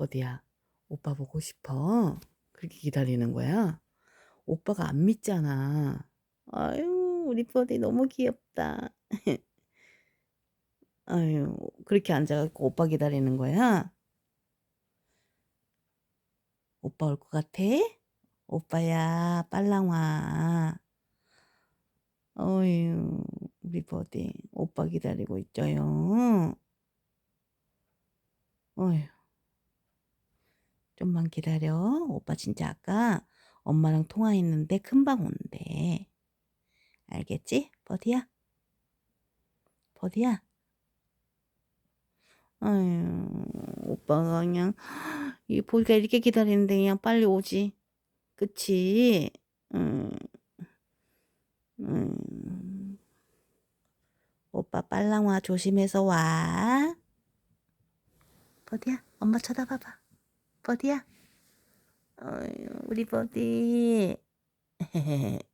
버디야, 오빠 보고 싶어? 그렇게 기다리는 거야? 오빠가 안 믿잖아. 아유, 우리 버디 너무 귀엽다. 아유, 그렇게 앉아갖고 오빠 기다리는 거야? 오빠 올 것 같아? 오빠야, 빨랑 와. 어휴, 우리 버디, 오빠 기다리고 있죠요. 어휴, 좀만 기다려. 오빠 진짜 아까 엄마랑 통화했는데 금방 온대. 알겠지? 버디야? 버디야? 아유, 오빠가 그냥, 이 보기가 이렇게 기다리는데 그냥 빨리 오지. 그치? 음, 음. 오빠 빨랑 와. 조심해서 와. 버디야, 엄마 쳐다봐봐. 버디야. 어휴, 우리 버디.